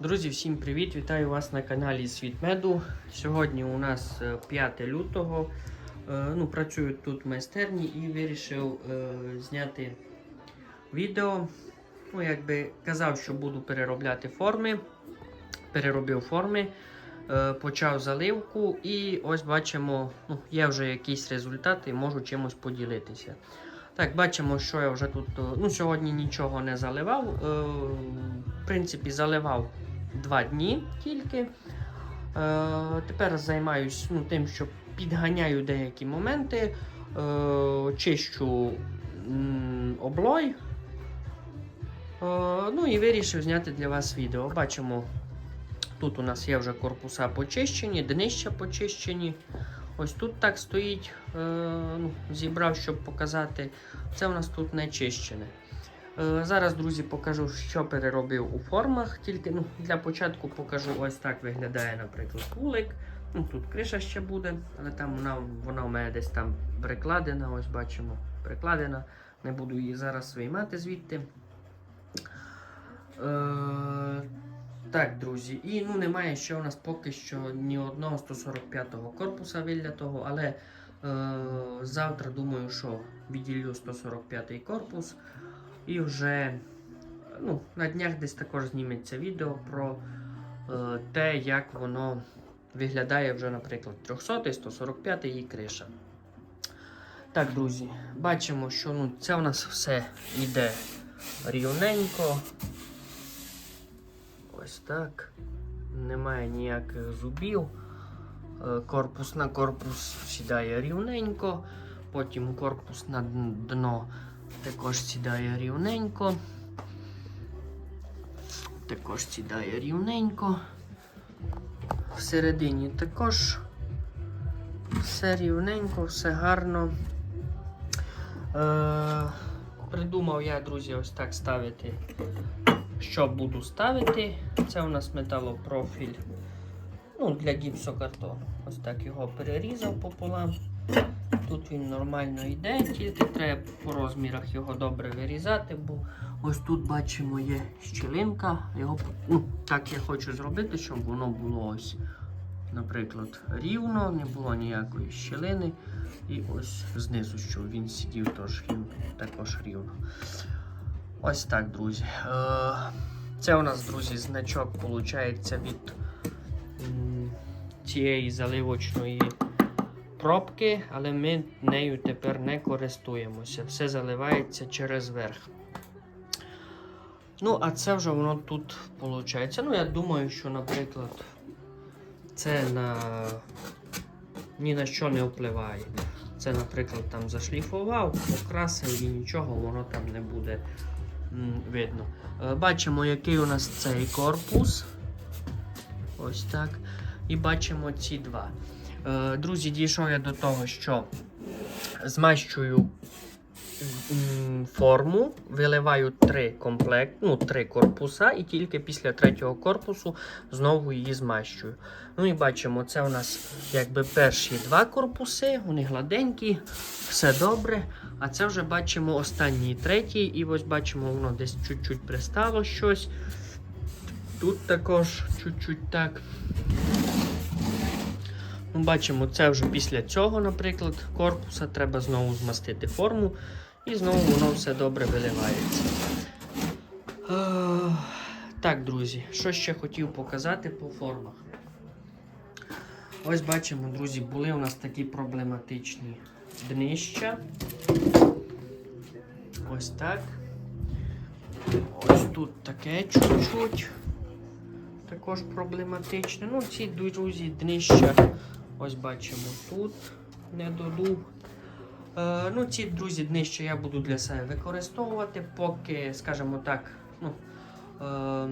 Друзі, всім привіт! Вітаю вас на каналі Світ Меду. Сьогодні у нас е, 5 лютого. Е, Ну, працюю тут в майстерні і вирішив е, зняти відео. Ну, якби казав, що буду переробляти форми. Переробив форми, е, почав заливку і ось бачимо, ну, є вже якісь результати, можу чимось поділитися. Так, бачимо, що я вже тут. е, Ну, сьогодні нічого не заливав. Е, в принципі, заливав два дні тільки. Е, тепер займаюсь ну, тим, що підганяю деякі моменти, е, чищу м, облой. Е, ну і вирішив зняти для вас відео. Бачимо, тут у нас є вже корпуса почищені, днища почищені. Ось тут так стоїть, е, ну, зібрав, щоб показати. Це у нас тут не чищене. Е, Зараз, друзі, покажу, що переробив у формах. Тільки ну, для початку покажу, ось так виглядає, наприклад, вулик. Ну, тут криша ще буде, але там вона, вона у мене десь там прикладена, ось бачимо, прикладена. Не буду її зараз виймати звідти. Е, так, друзі, і ну немає ще у нас поки що ні одного 145-го корпуса вилятого, але е, завтра думаю, що відділю 145-й корпус. І вже ну, на днях десь також зніметься відео про е, те, як воно виглядає вже, наприклад, 300 145 і криша. Так, друзі, бачимо, що ну, це у нас все йде рівненько. Ось так. Немає ніяких зубів. Е, Корпус на корпус сідає рівненько. Потім корпус на дно також сідає рівненько. Також сідає рівненько. Всередині також все рівненько, все гарно. Е, придумав я, друзі, ось так ставити. Що буду ставити? Це у нас металопрофіль ну, для гіпсокартону. Ось так його перерізав пополам. Тут він нормально йде, тільки треба по розмірах його добре вирізати, бо ось тут бачимо є щілинка. Його, ну, так я хочу зробити, щоб воно було ось, наприклад, рівно, не було ніякої щілини. І ось знизу, щоб він сидів тож також рівно. Ось так, друзі. Е, Це у нас, друзі, значок виходить від цієї заливочної пробки, але ми нею тепер не користуємося. Все заливається через верх. Ну, а це вже воно тут виходить. Ну, я думаю, що, наприклад, це на ні на що не впливає. Це, наприклад, там зашліфував, покрасив і нічого воно там не буде видно. Е, Бачимо, який у нас цей корпус. Ось так. І бачимо ці два. Е, Друзі, дійшов я до того, що змащую форму, виливаю три комплект, ну, три корпуса, і тільки після третього корпусу знову її змащую. Ну і бачимо, це у нас якби перші два корпуси, вони гладенькі, все добре. А це вже бачимо останній третій, і ось бачимо, воно десь чуть-чуть пристало щось. Тут також чуть-чуть так. Ну, Бачимо, це вже після цього, наприклад, корпуса треба знову змастити форму і знову воно все добре виливається. Так, друзі, що ще хотів показати по формах. Ось бачимо, друзі, були у нас такі проблематичні днища. Ось так. Ось тут таке чуть-чуть. Також проблематичне. Ну, ці друзі, днища. Ось бачимо тут не додув. Е, ну, ці друзі днища я буду для себе використовувати, поки, скажімо так, ну, е,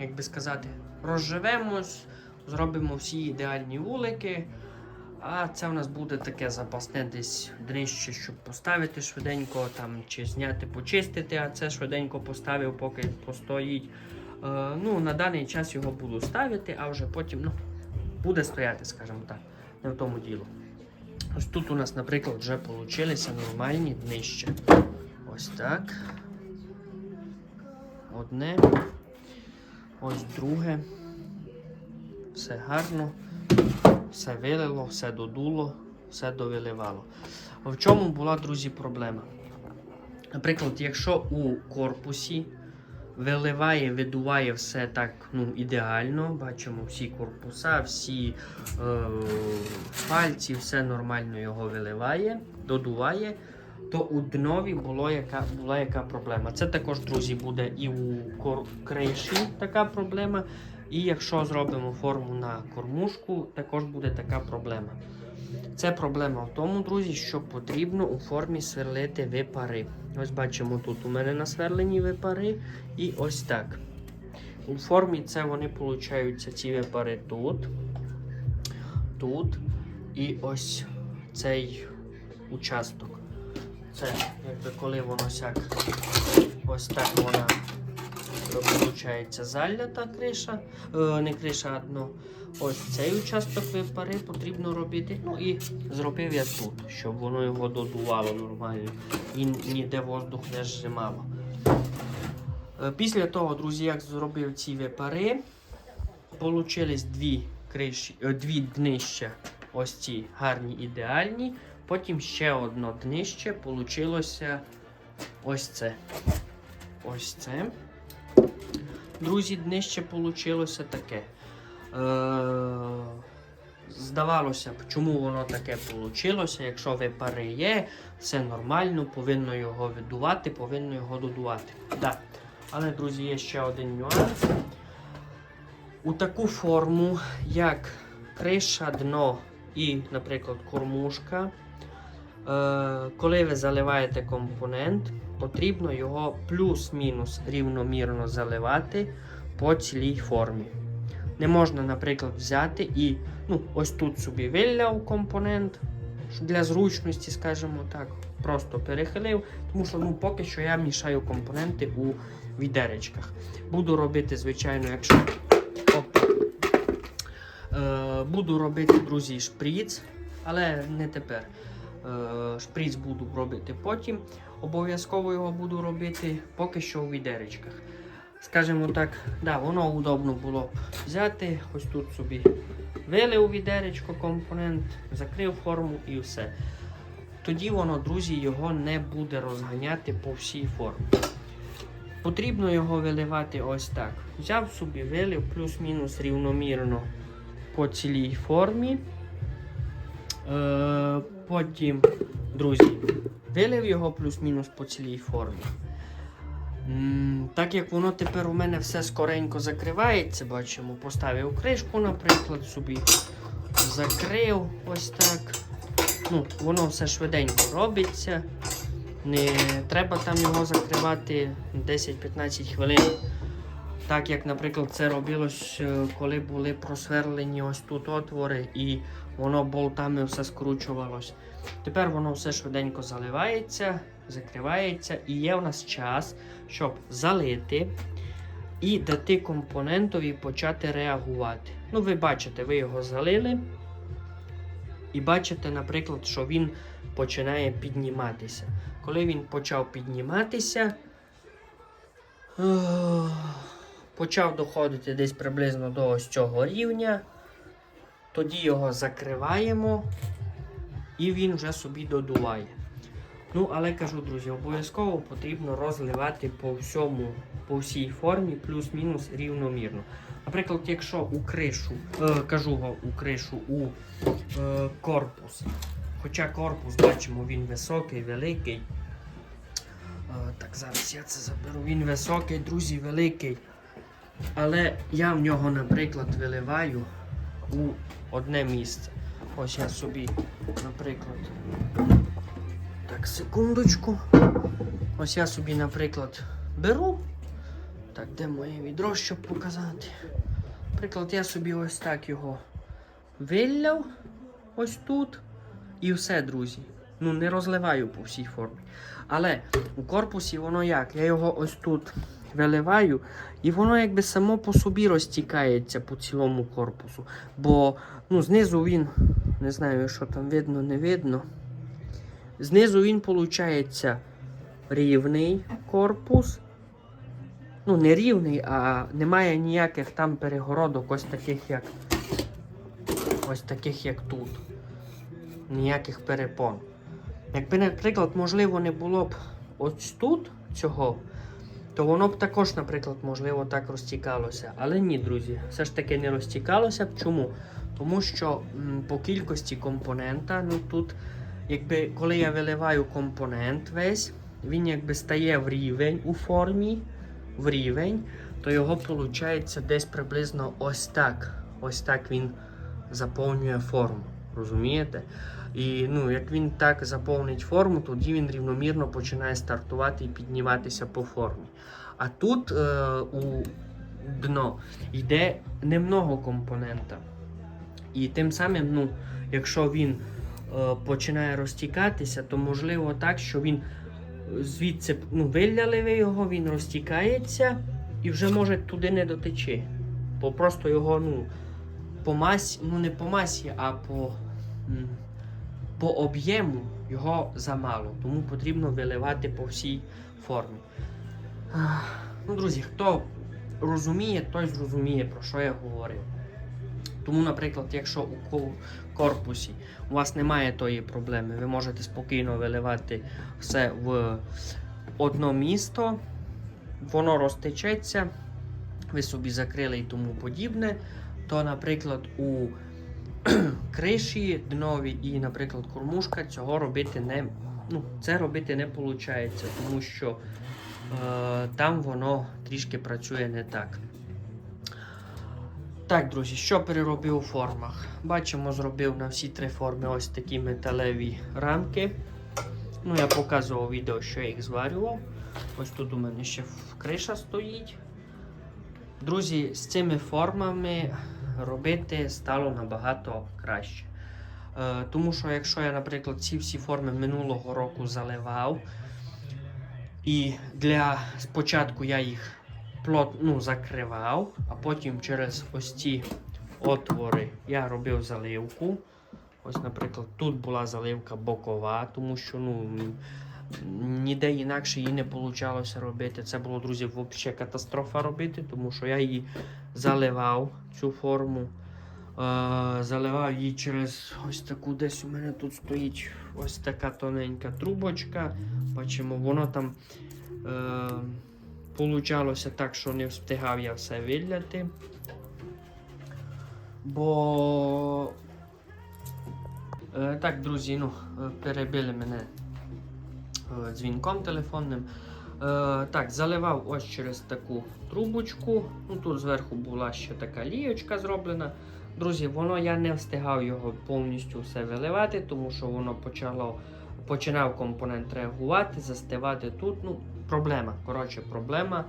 як би сказати, розживемось, зробимо всі ідеальні вулики. А це в нас буде таке запасне десь днище, щоб поставити швиденько там, чи зняти, почистити, а це швиденько поставив, поки постоїть. Е, ну, на даний час його буду ставити, а вже потім ну, буде стояти, скажімо так, не в тому діло. Ось тут у нас, наприклад, вже получилися нормальні днища. Ось так. Одне. Ось друге. Все гарно, все вилило, все додуло, все довиливало. В чому була, друзі, проблема? Наприклад, якщо у корпусі виливає, видуває все так ну, ідеально, бачимо всі корпуса, всі е, пальці, все нормально його виливає, додуває, то у днові було яка, була яка проблема. Це також, друзі, буде і у криші така проблема. І якщо зробимо форму на кормушку, також буде така проблема. Це проблема в тому, друзі, що потрібно у формі сверлити випари. Ось бачимо тут у мене насверлені випари. І ось так. У формі це вони получаються ці випари тут, тут і ось цей участок. Це якби коли воно сяк ось так вона виходить залята криша, е, не криша, а дно. Ось цей участок випари потрібно робити. Ну і зробив я тут, щоб воно його додувало нормально і ніде воздух не зжимало. Е, Після того, друзі, як зробив ці випари, получились дві криші, е, дві днища, ось ці гарні ідеальні. Потім ще одно днище получилося ось це. Ось це. Друзі, днище получилося таке. Е, здавалося б, чому воно таке получилося, якщо випари є, все нормально, повинно його видувати, повинно його додувати. Да. Але, друзі, є ще один нюанс. У таку форму, як криша, дно і, наприклад, кормушка, е, коли ви заливаєте компонент, потрібно його плюс-мінус рівномірно заливати по цілій формі. Не можна, наприклад, взяти і ну, ось тут собі виляв компонент для зручності, скажімо так, просто перехилив, тому що ну, поки що я мішаю компоненти у відеречках. Буду робити, звичайно, якщо. Е, буду робити, друзі, шприц, але не тепер. Е, шприц буду робити потім. Обов'язково його буду робити поки що у відеречках. Скажімо так, да, воно удобно було взяти, ось тут собі вилив відеречко компонент, закрив форму і все. Тоді воно, друзі, його не буде розганяти по всій формі. Потрібно його виливати ось так. Взяв собі, вилив плюс-мінус рівномірно по цілій формі. Е, потім, друзі, вилив його плюс-мінус по цілій формі. Так як воно тепер у мене все скоренько закривається, бачимо, поставив кришку, наприклад, собі закрив ось так. Ну, Воно все швиденько робиться. Не треба там його закривати 10-15 хвилин. Так як, наприклад, це робилось, е, коли були просверлені ось тут отвори і воно болтами все скручувалось. Тепер воно все швиденько заливається, закривається, і є у нас час, щоб залити і дати компонентові почати реагувати. Ну, ви бачите, ви його залили. І бачите, наприклад, що він починає підніматися. Коли він почав підніматися, почав доходити десь приблизно до ось цього рівня. Тоді його закриваємо і він вже собі додуває. Ну, але кажу, друзі, обов'язково потрібно розливати по всьому, по всій формі, плюс-мінус рівномірно. Наприклад, якщо у кришу, е, кажу го, у кришу, у е, корпус. Хоча корпус, бачимо, він високий, великий. Е, так, зараз я це заберу. Він високий, друзі, великий. Але я в нього, наприклад, виливаю у одне місце. Ось я собі, наприклад. Так, секундочку. Ось я собі, наприклад, беру. Так, де моє відро, щоб показати? Наприклад, я собі ось так його вилляв ось тут. І все, друзі. Ну, не розливаю по всій формі. Але у корпусі воно як? Я його ось тут виливаю, і воно якби само по собі розтікається по цілому корпусу. Бо ну, знизу він, не знаю, що там видно, не видно. Знизу він, виходить, рівний корпус. ну, не рівний, а немає ніяких там перегородок, ось таких, як ось таких, як тут. Ніяких перепон. Якби, наприклад, можливо, не було б ось тут цього, то воно б також, наприклад, можливо, так розтікалося. Але ні, друзі, все ж таки не розтікалося б. Чому? Тому що м, по кількості компонента, ну тут, якби коли я виливаю компонент весь, він якби стає в рівень у формі, в рівень, то його виходить десь приблизно ось так. Ось так він заповнює форму. Розумієте? І ну, як він так заповнить форму, тоді він рівномірно починає стартувати і підніматися по формі. А тут е, у дно йде немного компонента. І тим самим, ну, якщо він е, починає розтікатися, то можливо так, що він звідси ну, виляли ви його, він розтікається і вже може туди не дотечи. Бо просто його ну, по масі, ну не по масі, а по, по об'єму його замало. Тому потрібно виливати по всій формі. Ну, друзі, хто розуміє, той зрозуміє, про що я говорив. Тому, наприклад, якщо у корпусі у вас немає тої проблеми, ви можете спокійно виливати все в одно місто, воно розтечеться, ви собі закрили і тому подібне. То, наприклад, у криші днові і, наприклад, кормушка цього робити не ну, це робити не виходить, тому що е, там воно трішки працює не так. Так, друзі, що переробив у формах? Бачимо, зробив на всі три форми ось такі металеві рамки. Ну, я показував відео, що я їх зварював. Ось тут у мене ще криша стоїть. Друзі, з цими формами робити стало набагато краще. Е, тому що якщо я, наприклад, ці всі форми минулого року заливав, і для спочатку я їх плот, ну, закривав, а потім через ось ці отвори я робив заливку. Ось, наприклад, тут була заливка бокова, тому що ну, ніде інакше її не вийшло робити. Це було, друзі, взагалі катастрофа робити, тому що я її заливав, цю форму. Е, заливав її через ось таку, десь у мене тут стоїть ось така тоненька трубочка. Бачимо, воно там е, получалося так, що не встигав я все виляти. Бо е, так, друзі, ну, е, перебили мене дзвінком телефонним. Е, так, заливав ось через таку трубочку. Ну, тут зверху була ще така лієчка зроблена. Друзі, воно я не встигав його повністю все виливати, тому що воно почало, починав компонент реагувати, застивати тут. Ну, проблема. Коротше, проблема.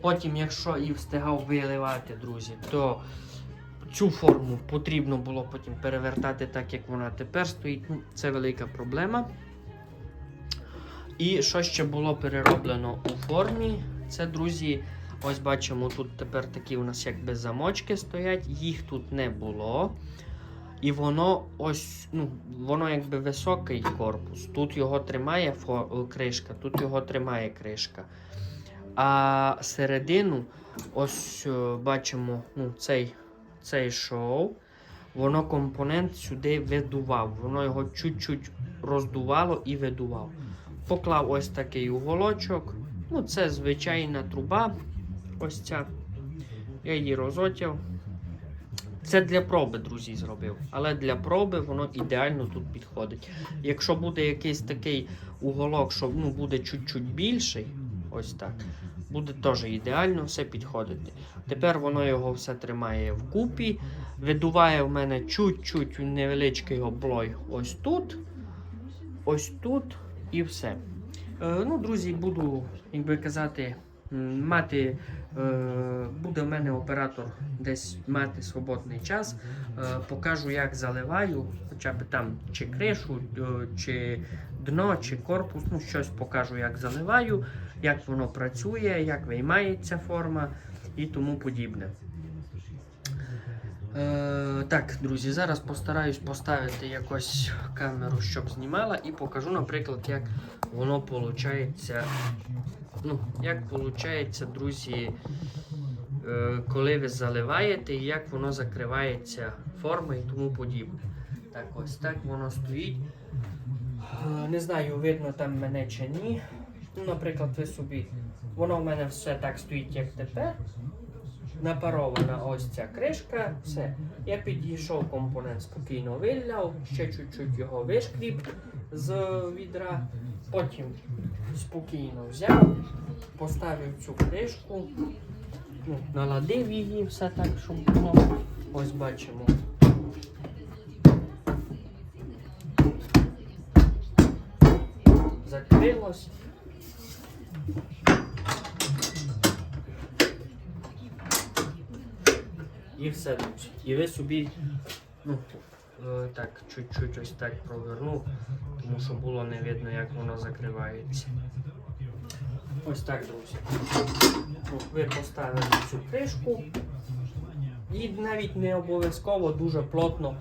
Потім, якщо і встигав виливати, друзі, то цю форму потрібно було потім перевертати так, як вона тепер стоїть. Ну, Це велика проблема. І що ще було перероблено у формі? Це, друзі, ось бачимо, тут тепер такі у нас якби замочки стоять, їх тут не було. І воно ось, ну, воно якби високий корпус. Тут його тримає кришка, тут його тримає кришка. А середину, ось е, бачимо, ну, цей, цей шоу, воно компонент сюди видував. Воно його чуть-чуть роздувало і видував. Поклав ось такий уголочок. Ну, це звичайна труба. Ось ця. Я її розотяв. Це для проби, друзі, зробив. Але для проби воно ідеально тут підходить. Якщо буде якийсь такий уголок, що ну, буде чуть-чуть більший, ось так, буде теж ідеально все підходити. Тепер воно його все тримає вкупі. Видуває в мене чуть-чуть невеличкий облой ось тут, ось тут і все. Е, ну, друзі, буду, як би казати, мати, е, буде в мене оператор десь мати свободний час. Е, покажу, як заливаю, хоча б там чи кришу, чи дно, чи корпус, ну щось покажу, як заливаю, як воно працює, як виймається форма і тому подібне. Е, так, друзі, зараз постараюсь поставити якось камеру, щоб знімала, і покажу, наприклад, як воно виходить. Ну, як виходить, друзі, е, коли ви заливаєте і як воно закривається форма і тому подібне. Так, ось так воно стоїть. Е, Не знаю, видно там мене чи ні. Ну, наприклад, ви собі. Воно в мене все так стоїть, як тепер. Напарована ось ця кришка, все. Я підійшов компонент спокійно виляв, ще чуть-чуть його вишкріп з відра. Потім спокійно взяв, поставив цю кришку, ну, наладив її, все так, щоб воно. Ось бачимо. Закрилось. І все. І ви собі, ну, е, так, чуть-чуть ось так провернув, тому що було не видно, як воно закривається. Ось так, друзі. Ви поставили цю кришку. І навіть не обов'язково дуже плотно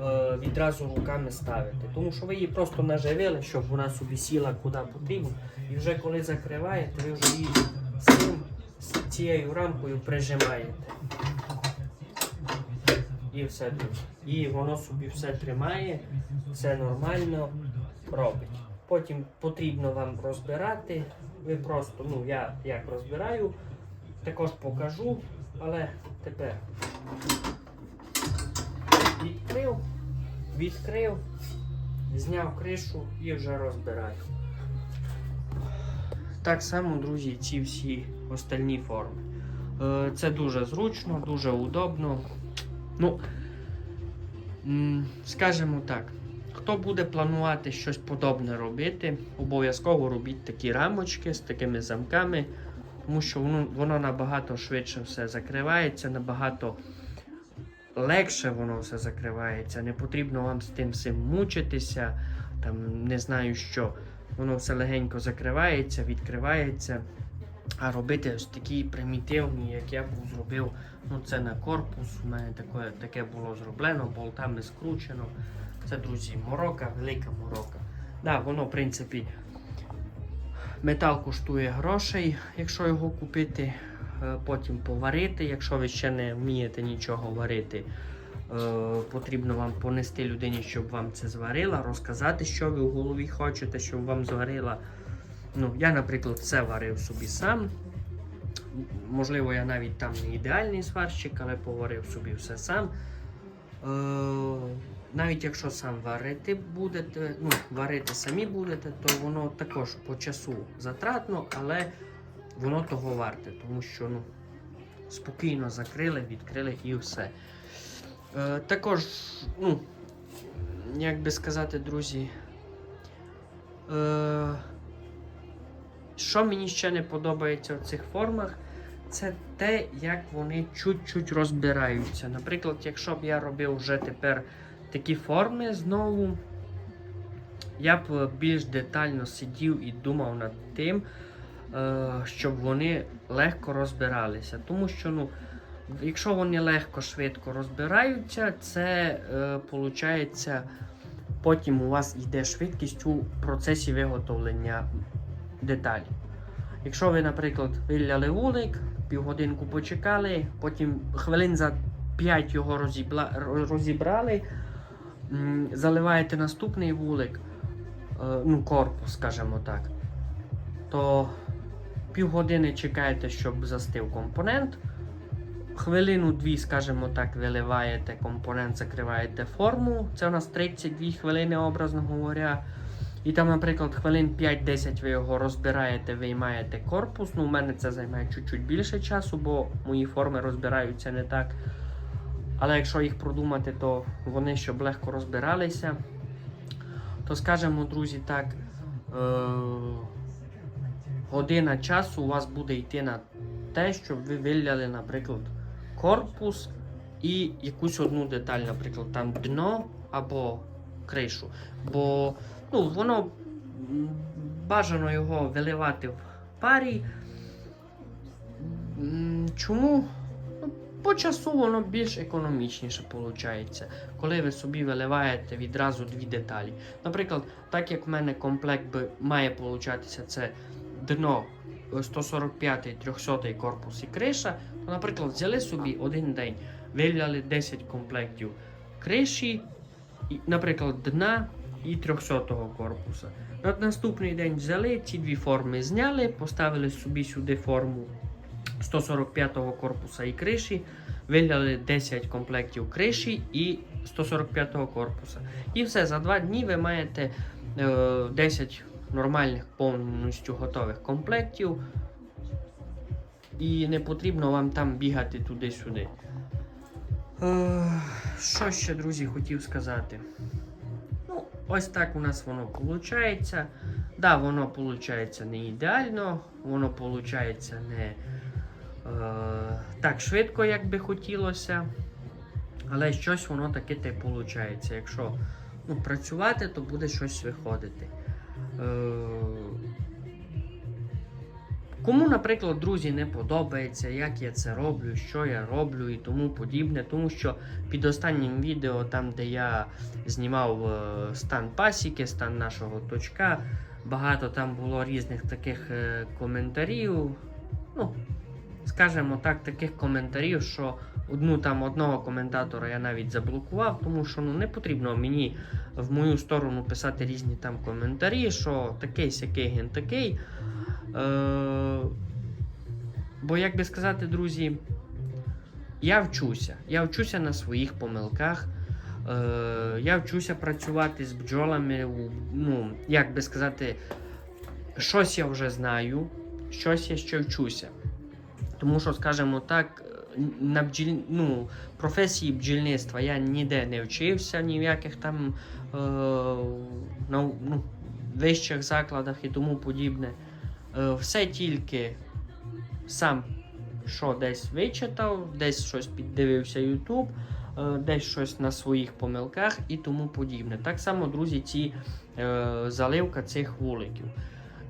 е, відразу руками ставити. Тому що ви її просто наживили, щоб вона собі сіла куди потрібно. І вже коли закриваєте, ви вже її цим, цією рамкою прижимаєте. І все друзі. І воно собі все тримає, все нормально робить. Потім потрібно вам розбирати. Ви просто, ну я як розбираю, також покажу, але тепер відкрив, відкрив, зняв кришу і вже розбираю. Так само, друзі, ці всі остальні форми. Е, Це дуже зручно, дуже удобно. Ну, скажімо так, хто буде планувати щось подобне робити, обов'язково робіть такі рамочки з такими замками, тому що воно, воно набагато швидше все закривається, набагато легше воно все закривається. Не потрібно вам з тим всім мучитися, там не знаю що. Воно все легенько закривається, відкривається. А робити ось такі примітивні, як я був зробив, ну це на корпус. У мене таке, таке було зроблено, болтами скручено. Це, друзі, морока, велика морока. Да, воно, в принципі, метал коштує грошей, якщо його купити, е, потім поварити. Якщо ви ще не вмієте нічого варити, е, потрібно вам понести людині, щоб вам це зварила, розказати, що ви в голові хочете, щоб вам зварила. Ну, я, наприклад, все варив собі сам. Можливо, я навіть там не ідеальний сварщик, але поварив собі все сам. Е, навіть якщо сам варити будете, ну, варити самі будете, то воно також по часу затратно, але воно того варте, тому що ну, спокійно закрили, відкрили і все. Е, також, ну, як би сказати, друзі. Е, що мені ще не подобається в цих формах, це те, як вони чуть-чуть розбираються. Наприклад, якщо б я робив вже тепер такі форми знову, я б більш детально сидів і думав над тим, е, щоб вони легко розбиралися. Тому що, ну, якщо вони легко, швидко розбираються, це виходить. Потім у вас йде швидкість у процесі виготовлення деталі. Якщо ви, наприклад, виляли вулик, півгодинку почекали, потім хвилин за 5 його розібрали, заливаєте наступний вулик, е, ну, корпус, скажімо так, то півгодини чекаєте, щоб застив компонент. Хвилину-дві, скажімо так, виливаєте компонент, закриваєте форму. Це у нас 32 хвилини, образно говоря. І там, наприклад, хвилин 5-10 ви його розбираєте, виймаєте корпус. Ну, у мене це займає чуть-чуть більше часу, бо мої форми розбираються не так. Але якщо їх продумати, то вони щоб легко розбиралися. То скажемо, друзі, так, е- година часу у вас буде йти на те, щоб ви виляли, наприклад, корпус і якусь одну деталь, наприклад, там дно або кришу. Бо ну, воно бажано його виливати в парі. Чому? Ну, По часу воно більш економічніше виходить, коли ви собі виливаєте відразу дві деталі. Наприклад, так як в мене комплект би має получатися це дно 145 300 корпус і криша, то, наприклад, взяли собі один день, виляли 10 комплектів криші, наприклад, дна і 300-го корпуса. На наступний день взяли ці дві форми, зняли, поставили собі сюди форму 145 корпуса і криші, вигляли 10 комплектів криші і 145 корпуса. І все, за два дні ви маєте е, 10 нормальних повністю готових комплектів. І не потрібно вам там бігати туди-сюди. Е, що ще, друзі, хотів сказати? Ось так у нас воно виходить. Да, воно виходить не ідеально, воно виходить не е, так швидко, як би хотілося. Але щось воно таке те виходить. Якщо ну, працювати, то буде щось виходити. Е, Кому, наприклад, друзі, не подобається, як я це роблю, що я роблю і тому подібне, тому що під останнім відео, там де я знімав е, стан пасіки, стан нашого точка, багато там було різних таких е, коментарів. Ну, скажімо так, таких коментарів, що одну там одного коментатора я навіть заблокував, тому що ну не потрібно мені в мою сторону писати різні там коментарі, що такий сякий ген такий. Е, бо, як би сказати, друзі, я вчуся. Я вчуся на своїх помилках. Е, я вчуся працювати з бджолами. Ну, як би сказати, щось я вже знаю, щось я ще вчуся. Тому що, скажімо так, на бджіль... ну, професії бджільництва я ніде не вчився, ні в яких там е... ну, вищих закладах і тому подібне. Е, Все тільки сам що десь вичитав, десь щось піддивився YouTube, е, десь щось на своїх помилках і тому подібне. Так само, друзі, ці е, заливка цих вуликів.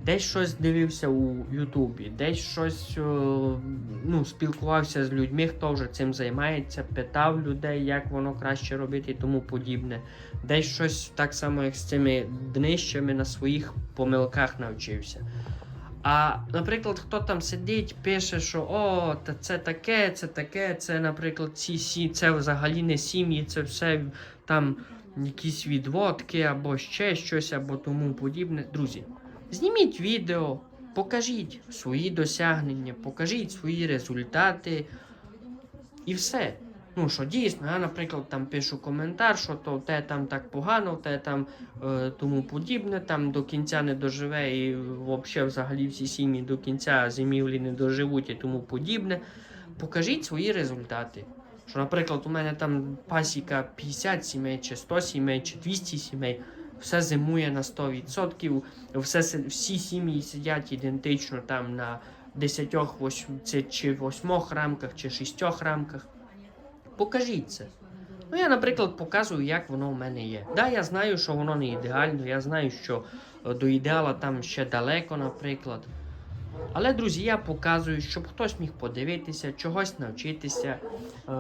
Десь щось дивився у Ютубі, десь щось ну, спілкувався з людьми, хто вже цим займається, питав людей, як воно краще робити і тому подібне. Десь щось так само, як з цими днищами на своїх помилках навчився. А, наприклад, хто там сидить, пише, що о, та це таке, це таке, це, наприклад, ці сі, це взагалі не сім'ї, це все там якісь відводки або ще щось, або тому подібне. Друзі, зніміть відео, покажіть свої досягнення, покажіть свої результати і все. Ну, що дійсно, я, наприклад, там пишу коментар, що то те там так погано, те там е, тому подібне, там до кінця не доживе, і взагалі взагалі всі сім'ї до кінця зимівлі не доживуть і тому подібне. Покажіть свої результати. Що, наприклад, у мене там пасіка 50 сімей, чи 100 сімей, чи 200 сімей, все зимує на 100%, все, всі сім'ї сидять ідентично там на 10 восьм- це чи 8 рамках, чи 6 рамках. Покажіть це. Ну, я, наприклад, показую, як воно в мене є. Да, я знаю, що воно не ідеально, я знаю, що е, до ідеала там ще далеко, наприклад. Але, друзі, я показую, щоб хтось міг подивитися, чогось навчитися, е,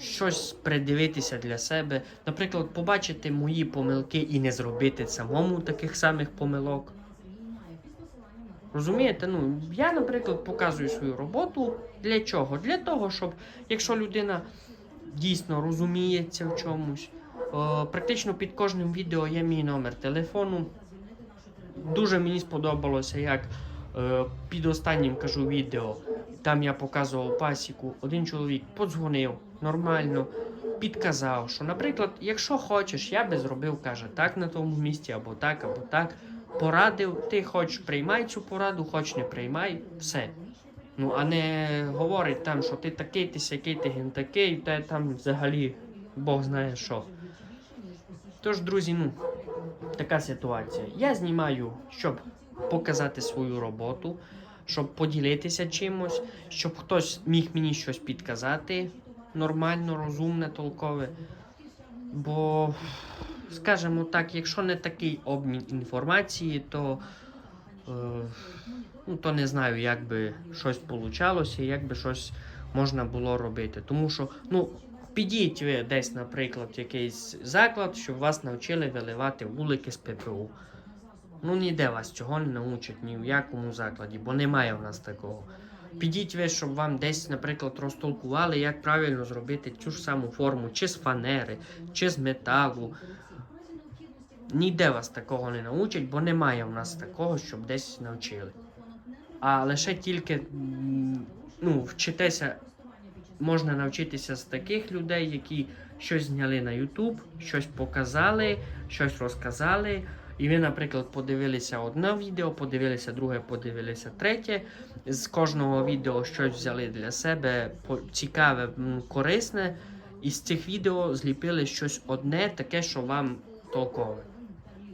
щось придивитися для себе. Наприклад, побачити мої помилки і не зробити самому таких самих помилок. Розумієте? Ну, я, наприклад, показую свою роботу для чого? Для того, щоб якщо людина дійсно розуміється в чомусь, е, практично під кожним відео є мій номер телефону. Дуже мені сподобалося, як е, під останнім кажу відео, там я показував пасіку, один чоловік подзвонив нормально, підказав, що, наприклад, якщо хочеш, я би зробив, каже, так на тому місці, або так, або так. Порадив, ти хоч приймай цю пораду, хоч не приймай, все. Ну, а не говорить там, що ти такий, ти сякий, ти ген такий, та там взагалі Бог знає що. Тож, друзі, ну, така ситуація. Я знімаю, щоб показати свою роботу, щоб поділитися чимось, щоб хтось міг мені щось підказати нормально, розумне, толкове. Бо, скажімо так, якщо не такий обмін інформації, то, е, ну, то не знаю, як би щось получалося, як би щось можна було робити. Тому що, ну, підіть ви десь, наприклад, в якийсь заклад, щоб вас навчили виливати вулики з ППУ. Ну, ніде вас цього не научать ні в якому закладі, бо немає в нас такого. Підіть ви, щоб вам десь, наприклад, розтолкували, як правильно зробити цю ж саму форму, чи з фанери, чи з металу. Ніде вас такого не научать, бо немає в нас такого, щоб десь навчили. А лише тільки ну, вчитися можна навчитися з таких людей, які щось зняли на YouTube, щось показали, щось розказали. І ви, наприклад, подивилися одне відео, подивилися друге, подивилися третє. З кожного відео щось взяли для себе цікаве, корисне. І з цих відео зліпили щось одне, таке, що вам толкове.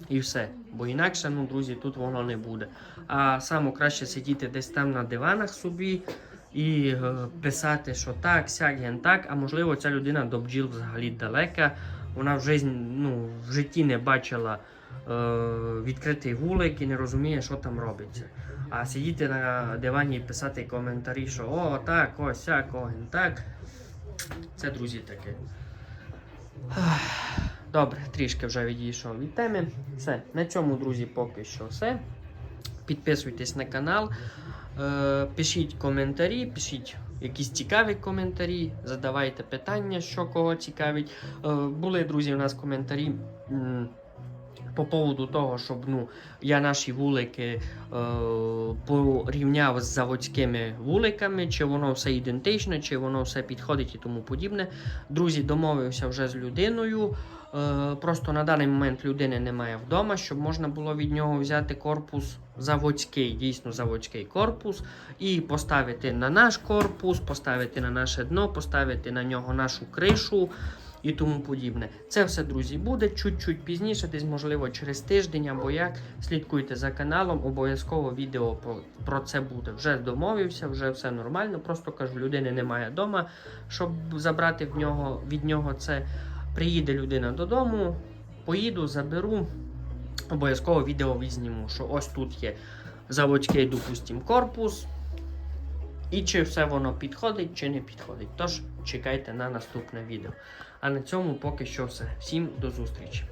І все. Бо інакше, ну, друзі, тут воно не буде. А саме краще сидіти десь там на диванах собі і е, писати, що так, сяк, ген так, а можливо, ця людина до бджіл взагалі далека. Вона в, житті, ну, в житті не бачила е, відкритий вулик і не розуміє, що там робиться. А сидіти на дивані і писати коментарі, що о, так, о, сяк, о, ген так. Це, друзі, таке. Добре, трішки вже відійшов від теми. Все, на цьому, друзі, поки що все. Підписуйтесь на канал, е, пишіть коментарі, пишіть якісь цікаві коментарі, задавайте питання, що кого цікавить. Е, були, друзі, у нас коментарі. По поводу того, щоб ну, я наші вулики е, порівняв з заводськими вуликами, чи воно все ідентичне, чи воно все підходить і тому подібне. Друзі, домовився вже з людиною. Е, просто на даний момент людини немає вдома, щоб можна було від нього взяти корпус заводський, дійсно заводський корпус, і поставити на наш корпус, поставити на наше дно, поставити на нього нашу кришу і тому подібне. Це все, друзі, буде чуть-чуть пізніше, десь можливо через тиждень або як. Слідкуйте за каналом, обов'язково відео про, про це буде. Вже домовився, вже все нормально. Просто кажу, людини немає вдома, щоб забрати в нього, від нього це. Приїде людина додому, поїду, заберу. Обов'язково відео візніму, що ось тут є заводський, допустим, корпус. І чи все воно підходить, чи не підходить. Тож чекайте на наступне відео. А на цьому поки що все. Всім до зустрічі!